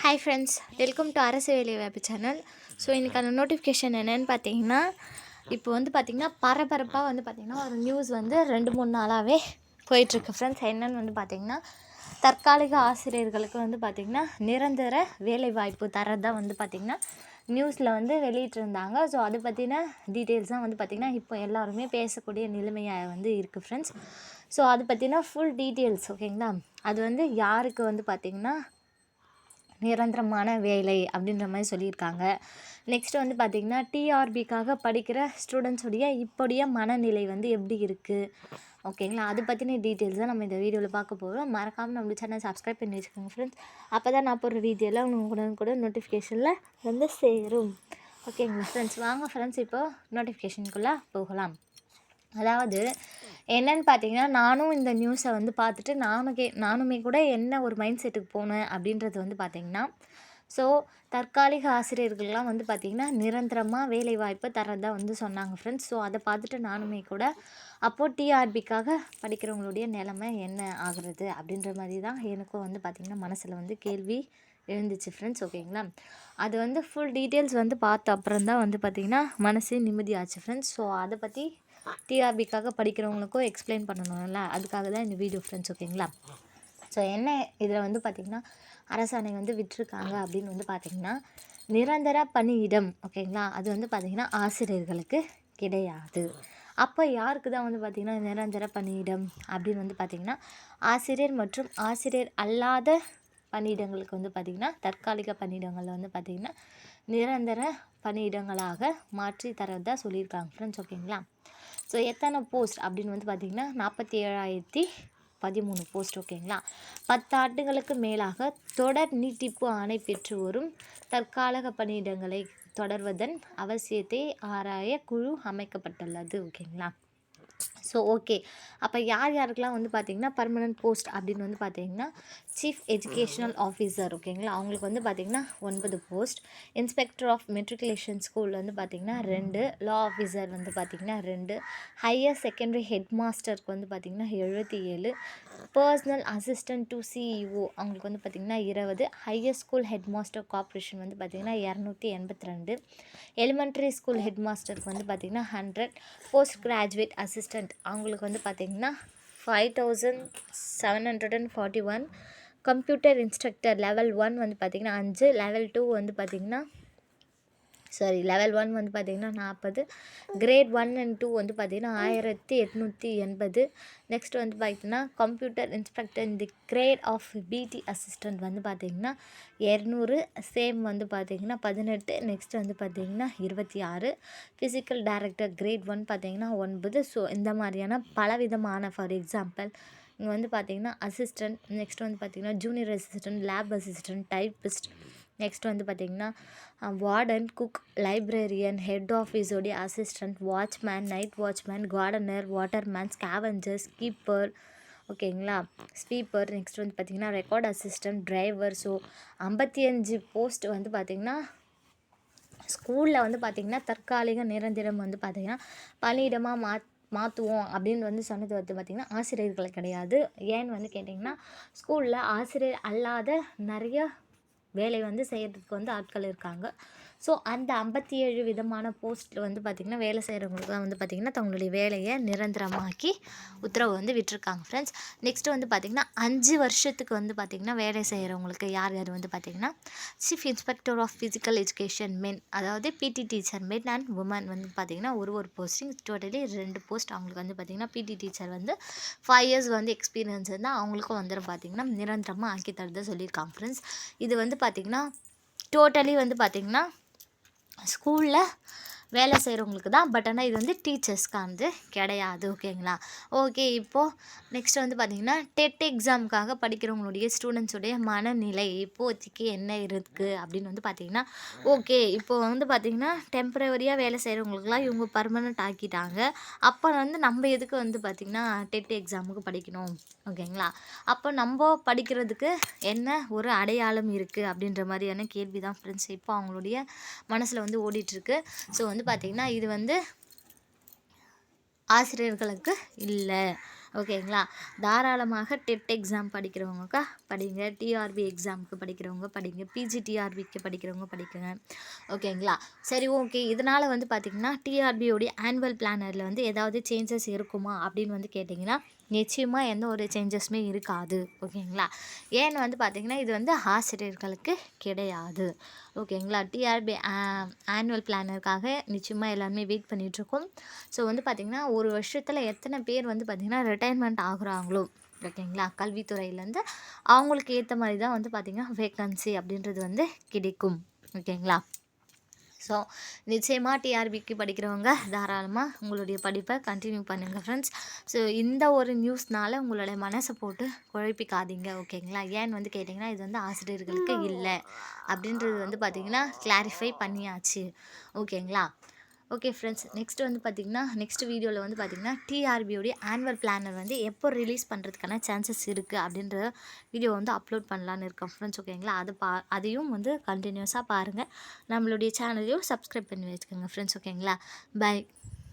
Hi friends welcome to அரசு வேலைவாய்ப்பு channel so இன்றைக்கான நோட்டிஃபிகேஷன் என்னென்னு பார்த்தீங்கன்னா இப்போ வந்து பார்த்திங்கன்னா பரபரப்பாக வந்து பார்த்திங்கன்னா ஒரு நியூஸ் வந்து ரெண்டு மூணு நாளாகவே போயிட்டுருக்கு ஃப்ரெண்ட்ஸ் என்னென்னு வந்து பார்த்திங்கன்னா தற்காலிக ஆசிரியர்களுக்கு வந்து பார்த்திங்கன்னா நிரந்தர வேலைவாய்ப்பு தரதான் வந்து பார்த்திங்கன்னா நியூஸில் வந்து வெளியிட்டிருந்தாங்க. ஸோ அதை பற்றின டீட்டெயில்ஸ் தான் வந்து பார்த்திங்கன்னா இப்போ எல்லாருமே பேசக்கூடிய நிலைமையாக வந்து இருக்குது ஃப்ரெண்ட்ஸ் ஸோ அதை பற்றினா ஃபுல் டீட்டெயில்ஸ் ஓகேங்களா அது வந்து யாருக்கு வந்து பார்த்திங்கன்னா நிரந்தரமான வேலை அப்படின்ற மாதிரி சொல்லியிருக்காங்க. நெக்ஸ்ட்டு வந்து பார்த்திங்கன்னா டிஆர்பிக்காக படிக்கிற ஸ்டூடெண்ட்ஸுடைய இப்போடைய மனநிலை வந்து எப்படி இருக்குது ஓகேங்களா அதை பற்றின டீட்டெயில்ஸ் தான் நம்ம இந்த வீடியோவில் பார்க்க போகிறோம் மறக்காமல் நம்ம சேனல் சப்ஸ்கிரைப் பண்ணி வச்சுக்கோங்க ஃப்ரெண்ட்ஸ் அப்போ தான் நான் போகிற வீடியோலாம் உங்களுக்கு கூட நோட்டிஃபிகேஷனில் வந்து சேரும். ஓகேங்களா ஃப்ரெண்ட்ஸ் வாங்க ஃப்ரெண்ட்ஸ் இப்போ நோட்டிஃபிகேஷனுக்குள்ளே போகலாம். அதாவது என்னன்னு பார்த்தீங்கன்னா நானும் இந்த நியூஸை வந்து பார்த்துட்டு நானுமே நானுமே கூட என்ன ஒரு மைண்ட் செட்டுக்கு போனேன் அப்படின்றது வந்து பார்த்திங்கன்னா ஸோ தற்காலிக ஆசிரியர்கள்லாம் வந்து பார்த்திங்கன்னா நிரந்தரமாக வேலை வாய்ப்பு தரதாக வந்து சொன்னாங்க ஃப்ரெண்ட்ஸ் ஸோ அதை பார்த்துட்டு நானுமே கூட அப்போது டிஆர்பிக்காக படிக்கிறவங்களுடைய நிலமை என்ன ஆகிறது அப்படின்ற மாதிரி தான் எனக்கும் வந்து பார்த்திங்கன்னா மனசில் வந்து கேள்வி எழுந்துச்சு ஃப்ரெண்ட்ஸ் ஓகேங்களா அது வந்து ஃபுல் டீட்டெயில்ஸ் வந்து பார்த்த அப்புறம் தான் வந்து பார்த்திங்கன்னா மனசே நிம்மதியாச்சு ஃப்ரெண்ட்ஸ் ஸோ அதை பற்றி டிஆர்பிக்காக படிக்கிறவங்களுக்கும் எக்ஸ்பிளைன் பண்ணணும்ல. அதுக்காக தான் இந்த வீடியோ ஃப்ரெண்ட்ஸ் ஓகேங்களா ஸோ என்ன இதில் வந்து பார்த்திங்கன்னா அரசாணை வந்து விட்டுருக்காங்க அப்படின்னு வந்து பார்த்திங்கன்னா நிரந்தர பணியிடம் ஓகேங்களா அது வந்து பார்த்திங்கன்னா ஆசிரியர்களுக்கு கிடையாது. அப்போ யாருக்கு தான் வந்து பார்த்திங்கன்னா நிரந்தர பணியிடம் அப்படின்னு வந்து பார்த்திங்கன்னா ஆசிரியர் மற்றும் ஆசிரியர் அல்லாத பணியிடங்களுக்கு வந்து பார்த்திங்கன்னா தற்காலிக பணியிடங்களில் வந்து பார்த்திங்கன்னா நிரந்தர பணியிடங்களாக மாற்றி தரதாக சொல்லியிருக்காங்க ஃப்ரெண்ட்ஸ் ஓகேங்களா ஸோ எத்தனை போஸ்ட் அப்படின்னு வந்து பார்த்திங்கன்னா நாற்பத்தி ஏழாயிரத்தி பதிமூணு போஸ்ட் ஓகேங்களா பத்து ஆண்டுகளுக்கு மேலாக தொடர் நீட்டிப்பு ஆணை பெற்று வரும் தற்காலக பணியிடங்களை தொடர்வதன் அவசியத்தை ஆராய குழு அமைக்கப்பட்டுள்ளது ஓகேங்களா ஸோ ஓகே அப்போ யார் யாருக்கெல்லாம் வந்து பார்த்திங்கன்னா பர்மனன்ட் போஸ்ட் அப்படின்னு வந்து பார்த்திங்கன்னா சீஃப் எஜுகேஷ்னல் ஆஃபீஸர் ஓகேங்களா அவங்களுக்கு வந்து பார்த்திங்கன்னா ஒன்பது post inspector of matriculation school வந்து பார்த்திங்கன்னா ரெண்டு. லா ஆஃபீஸர் வந்து பார்த்திங்கன்னா ரெண்டு. ஹையர் செகண்டரி ஹெட் மாஸ்டருக்கு வந்து பார்த்திங்கன்னா எழுபத்தி ஏழு. பர்சனல் அசிஸ்டன்ட் டு சிஇஓ அவங்களுக்கு வந்து பார்த்திங்கன்னா இருபது. Higher school head master corporation வந்து பார்த்திங்கன்னா இரநூத்தி எண்பத்தி ரெண்டு. எலிமெண்ட்ரி ஸ்கூல் ஹெட் மாஸ்டருக்கு வந்து பார்த்திங்கன்னா ஹண்ட்ரட் போஸ்ட் கிராஜுவேட் அசிஸ்டண்ட் அவங்களுக்கு வந்து பார்த்திங்கன்னா five thousand seven hundred and forty one computer instructor level one வந்து பார்த்திங்கன்னா அஞ்சு லெவல் டூ வந்து பார்த்திங்கன்னா சாரி லெவல் ஒன் வந்து பார்த்திங்கன்னா நாற்பது கிரேட் ஒன் அண்ட் டூ வந்து பார்த்திங்கன்னா ஆயிரத்தி எட்நூற்றி எண்பது. நெக்ஸ்ட் வந்து பார்த்திங்கன்னா கம்ப்யூட்டர் இன்ஸ்பெக்டர் இந்த கிரேட் ஆஃப் பிடி அசிஸ்டண்ட் வந்து பார்த்திங்கன்னா இரநூறு சேம் வந்து பார்த்திங்கன்னா பதினெட்டு. நெக்ஸ்ட் வந்து பார்த்திங்கன்னா இருபத்தி ஆறு. ஃபிசிக்கல் டைரக்டர் கிரேட் ஒன் பார்த்திங்கன்னா ஒன்பது. ஸோ இந்த மாதிரியான பலவிதமான ஃபார் எக்ஸாம்பிள் இங்கே வந்து பார்த்திங்கன்னா அசிஸ்டன்ட் நெக்ஸ்ட் வந்து பார்த்திங்கன்னா junior assistant lab assistant typist next வந்து பார்த்திங்கன்னா warden cook librarian head ஆஃபீஸோடைய assistant watchman night watchman gardener waterman scavengers keeper ஓகேங்களா ஸ்வீப்பர் நெக்ஸ்ட் வந்து பார்த்திங்கன்னா ரெக்கார்ட் அசிஸ்டன்ட் டிரைவர் ஸோ ஐம்பத்தி அஞ்சு போஸ்ட் வந்து பார்த்திங்கன்னா ஸ்கூலில் வந்து பார்த்திங்கன்னா தற்காலிக நிரந்தரம் வந்து பார்த்திங்கன்னா பணியிடமாக மாத் மாற்றுவோம் அப்படின்னு வந்து சொன்னது வந்து பார்த்திங்கன்னா ஆசிரியர்கள் கிடையாது. ஏன்னு வந்து கேட்டிங்கன்னா ஸ்கூலில் ஆசிரியர் அல்லாத நிறைய வேலை வந்து செய்கிறதுக்கு வந்து ஆட்கள் இருக்காங்க. ஸோ அந்த ஐம்பத்தி ஏழு விதமான போஸ்ட்டில் வந்து பார்த்திங்கன்னா வேலை செய்கிறவங்களுக்கு தான் வந்து பார்த்திங்கன்னா தங்களுடைய வேலையை நிரந்தரமாக்கி உத்தரவு வந்து விட்டுருக்காங்க ஃப்ரெண்ட்ஸ் நெக்ஸ்ட்டு வந்து பார்த்திங்கன்னா அஞ்சு வருஷத்துக்கு வந்து பார்த்திங்கன்னா வேலை செய்கிறவங்களுக்கு யார் யார் வந்து பார்த்திங்கன்னா chief inspector of physical education men அதாவது PT teacher men and woman வந்து பார்த்திங்கன்னா ஒரு ஒரு போஸ்டிங் டோட்டலி ரெண்டு போஸ்ட் அவங்களுக்கு வந்து பார்த்திங்கன்னா பிடி டீச்சர் வந்து ஃபைவ் இயர்ஸ் வந்து எக்ஸ்பீரியன்ஸ் இருந்தால் அவங்களுக்கும் வந்துடும் பார்த்திங்கன்னா நிரந்தரமாக ஆக்கி தரதை சொல்லியிருக்காங்க ஃப்ரெண்ட்ஸ் இது வந்து பார்த்திங்கன்னா டோட்டலி வந்து பார்த்திங்கன்னா ஸ்கூலில் வேலை செய்கிறவங்களுக்கு தான். பட் ஆனால் இது வந்து டீச்சர்ஸ்க்கு வந்து கிடையாது. ஓகேங்களா? ஓகே இப்போது நெக்ஸ்ட் வந்து பார்த்திங்கன்னா டெட் எக்ஸாமுக்காக படிக்கிறவங்களுடைய ஸ்டூடெண்ட்ஸுடைய மனநிலை இப்போதைக்கு என்ன இருக்குது அப்படின்னு வந்து பார்த்திங்கன்னா ஓகே இப்போ வந்து பார்த்திங்கன்னா டெம்ப்ரவரியாக வேலை செய்கிறவங்களுக்குலாம் இவங்க பர்மனெண்ட் ஆக்கிட்டாங்க. அப்போ வந்து நம்ம எதுக்கு வந்து பார்த்திங்கன்னா டெட் எக்ஸாமுக்கு படிக்கணும்? ஓகேங்களா? அப்போ நம்ம படிக்கிறதுக்கு என்ன ஒரு அடையாளம் இருக்குது அப்படின்ற மாதிரியான கேள்வி தான் ஃப்ரெண்ட்ஸ் இப்போ அவங்களுடைய மனசில் வந்து ஓடிட்டுருக்கு ஸோ வந்து பார்த்திங்கன்னா இது வந்து ஆசிரியர்களுக்கு இல்லை. ஓகேங்களா? தாராளமாக டெட் எக்ஸாம் படிக்கிறவங்க படிங்க. டிஆர்பி எக்ஸாமுக்கு படிக்கிறவங்க படிங்க. பிஜி டிஆர்பிக்கு படிக்கிறவங்க படிக்குங்க. ஓகேங்களா சரி ஓகே இதனால் வந்து பார்த்திங்கன்னா டிஆர்பியோடைய ஆனுவல் பிளானரில் வந்து ஏதாவது சேஞ்சஸ் இருக்குமா அப்படின்னு வந்து கேட்டிங்கன்னா நிச்சயமாக எந்த ஒரு சேஞ்சஸுமே இருக்காது. ஓகேங்களா ஏன்னு வந்து பார்த்திங்கன்னா இது வந்து ஆசிரியர்களுக்கு கிடையாது. ஓகேங்களா டிஆர்பி ஆனுவல் பிளானருக்காக நிச்சயமாக எல்லாருமே வெயிட் பண்ணிகிட்ருக்கோம் ஸோ வந்து பார்த்திங்கன்னா ஒரு வருஷத்தில் எத்தனை பேர் வந்து பார்த்திங்கன்னா ரிட்டைர்மெண்ட் ஆகுறாங்களோ ஓகேங்களா? கல்வித்துறையிலேருந்து அவங்களுக்கு ஏற்ற மாதிரி தான் வந்து பார்த்திங்கன்னா வேக்கன்சி அப்படின்றது வந்து கிடைக்கும். ஓகேங்களா? ஸோ நிச்சயமாக டிஆர்பிக்கு படிக்கிறவங்க தாராளமாக உங்களுடைய படிப்பை கண்டினியூ பண்ணுங்கள் ஃப்ரெண்ட்ஸ் ஸோ இந்த ஒரு நியூஸ்னால உங்களுடைய மனசை போட்டு குழப்பிக்காதீங்க ஓகேங்களா? ஏன்னு வந்து கேட்டிங்கன்னா இது வந்து ஆசிரியர்களுக்கு இல்லை. அப்படின்றது வந்து பார்த்திங்கன்னா கிளாரிஃபை பண்ணியாச்சு. ஓகேங்களா? ஓகே ஃப்ரெண்ட்ஸ் நெக்ஸ்ட் வந்து பார்த்திங்கன்னா நெக்ஸ்ட் வீடியோவில் வந்து பார்த்திங்கன்னா டிஆர்பியோடைய ஆனுவல் பிளானர் வந்து எப்போ ரிலீஸ் பண்ணுறதுக்கான சான்சஸ் இருக்குது அப்படின்ற வீடியோ வந்து அப்லோட் பண்ணலான்னு இருக்கோம். ஃப்ரெண்ட்ஸ் ஓகேங்களா அது பா அதையும் வந்து கண்டினியூஸாக பாருங்கள் நம்மளுடைய சேனலையும் சப்ஸ்கிரைப் பண்ணி வச்சுக்கோங்க ஃப்ரெண்ட்ஸ் ஓகேங்களா பை